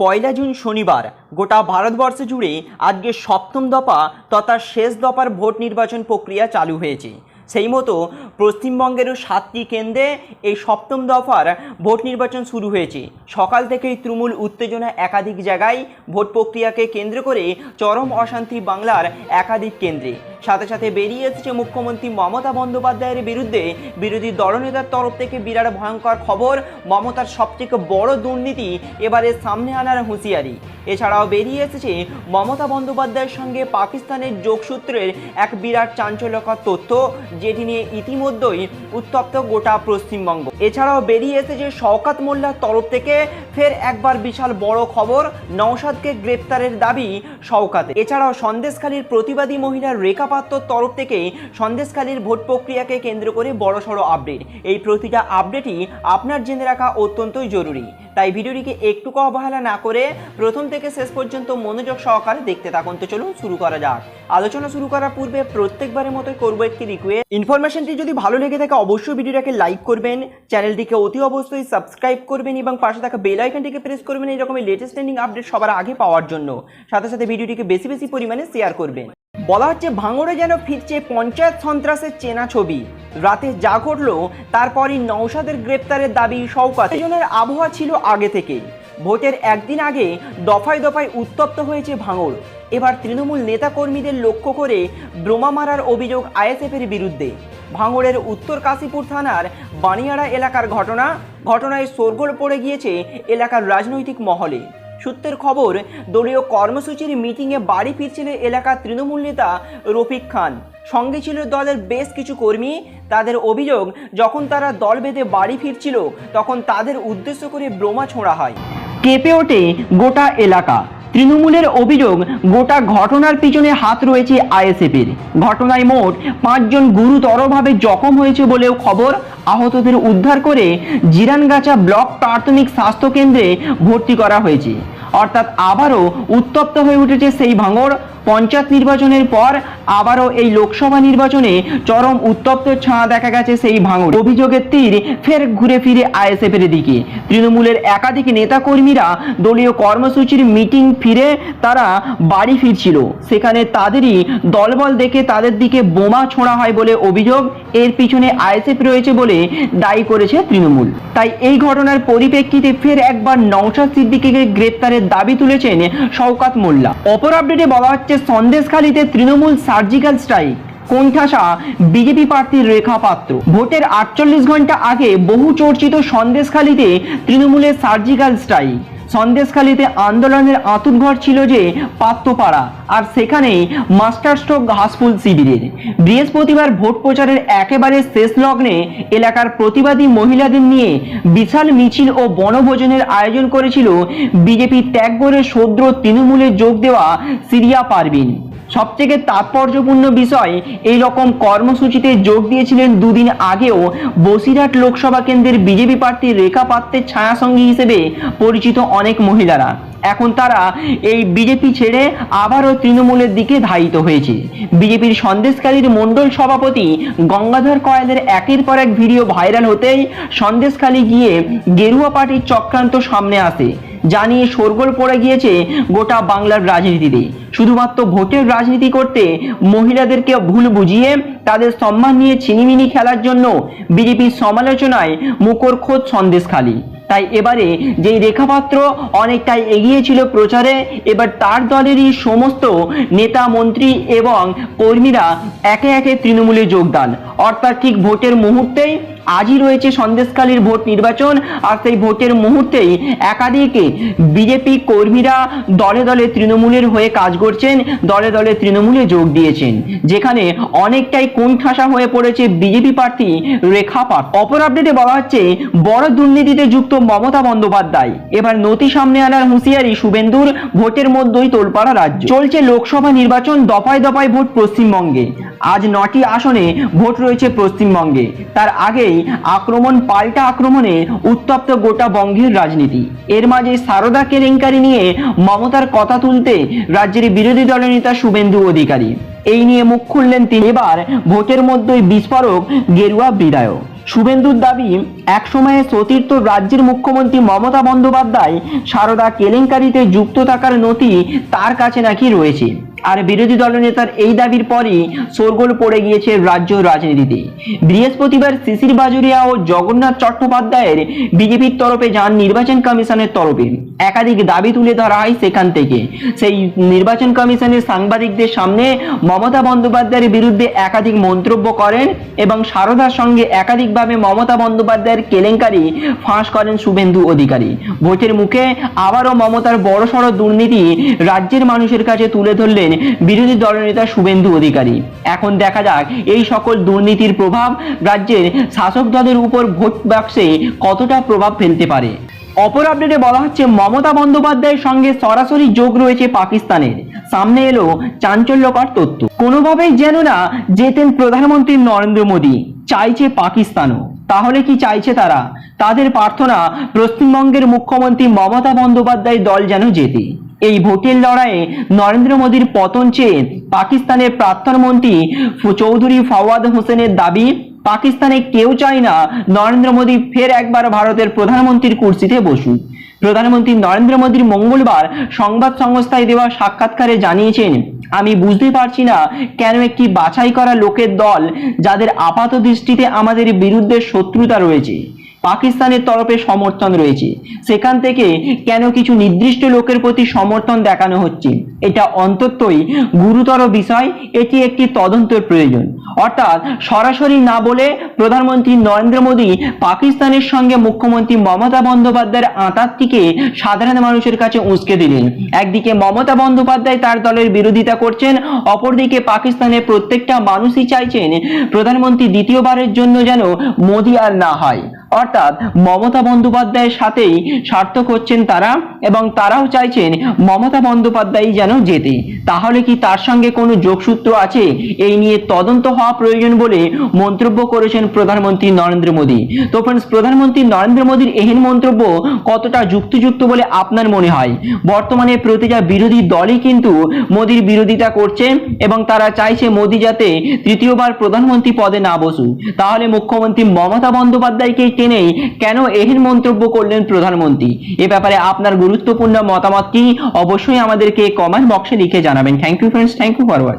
পয়লা June শনিবার। গোটা ভারতবর্ষ জুড়ে আজকে সপ্তম দফা তথা শেষ দফার ভোট নির্বাচন প্রক্রিয়া চালু হয়েছে। সেই মতো পশ্চিমবঙ্গেরও সাতটি কেন্দ্রে এই সপ্তম দফার ভোট নির্বাচন শুরু হয়েছে। সকাল থেকেই তৃণমূল উত্তেজনা একাধিক জায়গায় ভোট প্রক্রিয়াকে কেন্দ্র করে চরম অশান্তি বাংলার একাধিক কেন্দ্রে। সাথে সাথে বেরিয়ে এসেছে মুখ্যমন্ত্রী মমতা বন্দ্যোপাধ্যায়ের বিরুদ্ধে। বিরোধী দলনেতার তরফ থেকে বিরাট ভয়ঙ্কর খবর, মমতার সবথেকে বড় দুর্নীতি এবারে সামনে আনার হুঁশিয়ারি। এছাড়াও বেরিয়ে এসেছে মমতা বন্দ্যোপাধ্যায়ের সঙ্গে পাকিস্তানের যোগসূত্রের এক বিরাট চাঞ্চল্যকর তথ্য, যেটি নিয়ে ইতিমধ্যেই উত্তপ্ত গোটা পশ্চিমবঙ্গ। এছাড়াও বেরিয়ে এসেছে শওকাত মোল্লার তরফ থেকে ফের একবার বিশাল বড় খবর, নওশাদকে গ্রেপ্তারের দাবি শওকাতে এছাড়াও সন্দেশখালীর প্রতিবাদী মহিলা রেখা পাত্রর তরফ থেকে সন্দেশখালীর ভোট প্রক্রিয়াকে কেন্দ্র করে বড়সড় আপডেট। এই প্রতিটা আপডেটই আপনার জেনে রাখা অত্যন্তই জরুরি। তাই ভিডিওটিকে একটুকু অবহেলা না করে প্রথম থেকে শেষ পর্যন্ত মনোযোগ সহকারে দেখতে থাকুন। তো চলুন শুরু করা যাক। আলোচনা শুরু করার পূর্বে প্রত্যেকবারের মতোই করব একটি রিকোয়েস্ট ইনফরমেশনটি যদি ভালো লেগে থাকে, অবশ্যই ভিডিওটাকে লাইক করবেন, চ্যানেলটিকে অতি অবশ্যই সাবস্ক্রাইব করবেন এবং পাশে থাকা বেল আইকনটিকে প্রেস করবেন, এরকমই লেটেস্ট ট্রেন্ডিং আপডেট সবার আগে পাওয়ার জন্য। সাথে সাথে ভিডিওটিকে বেশি বেশি পরিমাণে শেয়ার করবেন। বলা হচ্ছে ভাঙড়ে যেন ফিরছে পঞ্চায়েত সন্ত্রাসের চেনা ছবি। রাতে যা ঘটলো, তারপরই নৌসাদের গ্রেপ্তারের দাবি শওকাত। জনের আবহাওয়া ছিল আগে থেকেই। ভোটের একদিন আগে দফায় দফায় উত্তপ্ত হয়েছে ভাঙড়। এবার তৃণমূল নেতাকর্মীদের লক্ষ্য করে ব্রোমা মারার অভিযোগ আইএসএফের বিরুদ্ধে। ভাঙড়ের উত্তর কাশীপুর থানার বানিয়াড়া এলাকার ঘটনা। ঘটনায় শোরগোল পড়ে গিয়েছে এলাকার রাজনৈতিক মহলে। সূত্রের খবর, দলীয় কর্মসূচির মিটিংয়ে বাড়ি ফিরছিলেন এলাকার তৃণমূল নেতা রফিক খান। সঙ্গে ছিল দলের বেশ কিছু কর্মী। তাদের অভিযোগ, যখন তারা দল বেঁধে বাড়ি ফিরছিল, তখন তাদের উদ্দেশ্য করে ব্রোমা ছোঁড়া হয়। কেঁপে ওঠে গোটা এলাকা। তৃণমূলের অভিযোগ, গোটা ঘটনার পিছনে হাত রয়েছে আইএসএফের। ঘটনায় মোট পাঁচজন গুরুতরভাবে জখম হয়েছে বলেও খবর। আহতদের উদ্ধার করে জিরানগাছা ব্লক প্রাথমিক স্বাস্থ্য কেন্দ্রে ভর্তি করা হয়েছে। অর্থাৎ আবারও উত্তপ্ত হয়ে উঠেছে সেই ভাঙড়। পঞ্চায়েত নির্বাচনের পর আবারও এই লোকসভা নির্বাচনে চরম উত্তপ্ত ছাঁ দেখা গেছে সেই ভাঙড়। অভিযোগের তীর ফের ঘুরে ফিরে আইএসএফ এর দিকে। তৃণমূলের একাধিক নেতাকর্মীরা দলীয় কর্মসূচির মিটিং ফিরে তারা বাড়ি ফিরছিল। সেখানে তাদেরই দলবল দেখে তাদের দিকে বোমা ছোঁড়া হয় বলে অভিযোগ এর পিছনে আইএসএফ রয়েছে বলে দায়ী করেছে তৃণমূল। তাই এই ঘটনার পরিপ্রেক্ষিতে ফের একবার নওশাদ সিদ্দিকীকে গ্রেপ্তারের দাবি তুলেছেন শওকাত মোল্লা। অপর আপডেটে বলা হচ্ছে সন্দেশখালীতে তৃণমূল সার্জিক্যাল স্ট্রাইক। কোণঠাসা বিজেপি প্রার্থীর রেখা পাত্র ভোটের আটচল্লিশ ঘণ্টা আগে বহু চর্চিত সন্দেশখালীতে তৃণমূলের সার্জিক্যাল স্ট্রাইক। সন্দেশখালীতে আন্দোলনের আঁতুরঘর ছিল যে পাত্রপাড়া আর সেখানে মাস্টার স্ট্রোক ঘাসফুল শিবিরের। বৃহস্পতিবার ভোট প্রচারের একেবারে শেষ লগ্নে এলাকার প্রতিবাদী মহিলাদের নিয়ে বিশাল মিছিল ও বনভোজনের আয়োজন করেছিল বিজেপি ত্যাগ করে সদ্র তৃণমূলে যোগ দেওয়া সিরিয়া পারবিন সবথেকে তাৎপর্যপূর্ণ বিষয় এই রকম কর্মসূচিতে যোগ দিয়েছিলেন দুদিন আগেও বসিরহাট লোকসভা কেন্দ্রের বিজেপি প্রার্থী রেখা পাত্রের ছায়াসঙ্গী হিসেবে পরিচিত অনেক মহিলারা। এখন তারা এই বিজেপি ছেড়ে আবারও তৃণমূলের দিকে ধায়িত হয়েছে। বিজেপির সন্দেশকারীর মণ্ডল সভাপতি গঙ্গাধর কয়েলের একের পর এক ভিডিও ভাইরাল হতেই সন্দেশখালী গিয়ে গেরুয়া পার্টির চক্রান্ত সামনে আসে। জানিয়ে শোরগোল পড়ে গিয়েছে গোটা বাংলার রাজনীতিতে। শুধুমাত্র ভোটের রাজনীতি করতে মহিলাদেরকে ভুল বুঝিয়ে তাদের সম্মান নিয়ে ছিনিমিনি খেলার জন্য বিজেপির সমালোচনায় মুখর খোদ সন্দেশখালী। তাই এবারে যেই রেখাপাত্র অনেকটাই এগিয়ে ছিল প্রচারে, এবার তার দলেরই সমস্ত নেতা, মন্ত্রী এবং কর্মীরা একে একে তৃণমূলে যোগদান। অর্থাৎ ঠিক ভোটের মুহূর্তেই আজই রয়েছে সন্দেশকালীর ভোট নির্বাচন, আর সেই ভোটের মুহূর্তেই একাধিক বিজেপি কর্মীরা দলে দলে তৃণমূলের হয়ে কাজ করছেন, দলে দলে তৃণমূলে যোগ দিয়েছেন, যেখানে অনেকটাই কোণঠাসা হয়ে পড়েছে বিজেপি প্রার্থী রেখা পাট অপর আপডেটে বলা হচ্ছে, বড় দুর্নীতিতে যুক্ত মমতা বন্দ্যোপাধ্যায়। এবার নথি সামনে আনার হুঁশিয়ারি শুভেন্দুর, ভোটের মধ্যেই তোলপাড়া রাজ্য। চলছে লোকসভা নির্বাচন, দফায় দফায় ভোট পশ্চিমবঙ্গে। আজ নটি আসনে ভোট রয়েছে পশ্চিমবঙ্গে। তার আগেই আক্রমণ পাল্টা আক্রমণে উত্তপ্ত গোটা বঙ্গের রাজনীতি। এর মাঝে সারদা কেলেঙ্কারি নিয়ে মমতার কথা তুলতে রাজ্যের বিরোধী দলের নেতা শুভেন্দু অধিকারী। এই নিয়ে মুখ খুললেন তিনি এবার ভোটের মধ্যেই বিস্ফোরক গেরুয়া বিধায়ক। শুভেন্দুর দাবি একসময়ে সতীর্থ রাজ্যের মুখ্যমন্ত্রী মমতা বন্দ্যোপাধ্যায় সারদা কেলেঙ্কারিতে যুক্ত থাকার নথি তার কাছে নাকি রয়েছে। আর বিরোধী দলনেতার এই দাবির পরই শোরগোল পড়ে গিয়েছে রাজ্য রাজনীতিতে। বৃহস্পতিবার শিশির বাজুরিয়া ও জগন্নাথ চট্টোপাধ্যায়ের বিজেপির তরফে যান নির্বাচন কমিশনের তরফে। একাধিক দাবি তুলে ধরা হয় সেখান থেকে। সেই নির্বাচন কমিশনের সাংবাদিকদের সামনে মমতা বন্দ্যোপাধ্যায়ের বিরুদ্ধে একাধিক মন্তব্য করেন এবং সারদার সঙ্গে একাধিকভাবে মমতা বন্দ্যোপাধ্যায়ের কেলেঙ্কারি ফাঁস করেন শুভেন্দু অধিকারী। ভোটের মুখে আবারও মমতার বড়সড় দুর্নীতি রাজ্যের মানুষের কাছে তুলে ধরলেন বিরোধী দলনেতা শুভেন্দু অধিকারী। এখন দেখা যাক এই সকল দুর্নীতির প্রভাব রাজ্যের শাসক দলের উপর ভোট বাক্সে কতটা প্রভাব ফেলতে পারে। অপর আপডেটে বলা হচ্ছে, মমতা বন্দ্যোপাধ্যায়ের সঙ্গে সরাসরি যোগ রয়েছে পাকিস্তানের। সামনে এলো চাঞ্চল্যকর তথ্য। কোনোভাবেই যেন না যেতেন প্রধানমন্ত্রী নরেন্দ্র মোদী। চাইছে পাকিস্তানও। তাহলে কি চাইছে তারা? তাদের প্রার্থনা পশ্চিমবঙ্গের মুখ্যমন্ত্রী মমতা বন্দ্যোপাধ্যায় দল যেন জেতে। এই ভোটের লড়াইয়ে নরেন্দ্র মোদীর পতন চেয়ে পাকিস্তানের প্রাক্তন মন্ত্রী চৌধুরী ফাওয়াদ হোসেনের দাবি, পাকিস্তানে কেউ চায় না নরেন্দ্র মোদী ফের একবার ভারতের প্রধানমন্ত্রীর কুর্সিতে বসুক। প্রধানমন্ত্রী নরেন্দ্র মোদীর মঙ্গলবার সংবাদ সংস্থায় দেওয়া সাক্ষাৎকারে জানিয়েছেন, আমি বুঝতে পারছি না কেন একটি বাছাই করা লোকের দল যাদের আপাত দৃষ্টিতে আমাদের বিরুদ্ধে শত্রুতা রয়েছে। পাকিস্তানের তরফে সমর্থন রয়েছে। সেখান থেকে কেন কিছু নির্দিষ্ট লোকের প্রতি সমর্থন দেখানো হচ্ছে? এটা অন্ততই গুরুতর বিষয়। এটি একটি তদন্তের প্রয়োজন। অর্থাৎ সরাসরি না বলে প্রধানমন্ত্রী নরেন্দ্র মোদী পাকিস্তানের সঙ্গে মুখ্যমন্ত্রী মমতা বন্দ্যোপাধ্যায়ের আঁতাতটিকে সাধারণ মানুষের কাছে উস্কে দিলেন। একদিকে মমতা বন্দ্যোপাধ্যায় তার দলের বিরোধিতা করছেন, অপরদিকে পাকিস্তানের প্রত্যেকটা মানুষই চাইছেন প্রধানমন্ত্রী দ্বিতীয়বারের জন্য যেন মোদী আর না হয়। অর্থাৎ মমতা বন্দ্যোপাধ্যায়ের সাথেই সার্থক হচ্ছেন তারা এবং তারাও চাইছেন মমতা বন্দ্যোপাধ্যায় যেন যেতে তাহলে কি তার সঙ্গে কোনো যোগসূত্র আছে? এই নিয়ে তদন্ত হওয়া প্রয়োজন বলে মন্তব্য করেছেন প্রধানমন্ত্রী নরেন্দ্র মোদী। তো ফ্রেন্ডস প্রধানমন্ত্রী নরেন্দ্র মোদীর এহেন মন্তব্য কতটা যুক্তিযুক্ত বলে আপনার মনে হয়? বর্তমানে প্রতিটা বিরোধী দলই কিন্তু মোদীর বিরোধিতা করছে এবং তারা চাইছে মোদী যাতে তৃতীয়বার প্রধানমন্ত্রী পদে না বসুক। তাহলে মুখ্যমন্ত্রী মমতা বন্দ্যোপাধ্যায়কে টেনেই কেন এহেন মন্তব্য করলেন প্রধানমন্ত্রী? এ ব্যাপারে আপনার গুরুত্বপূর্ণ মতামত কি? অবশ্যই আমাদেরকে কমেন্ট বক্সে লিখে জানাবেন। Thank you friends thank you for watch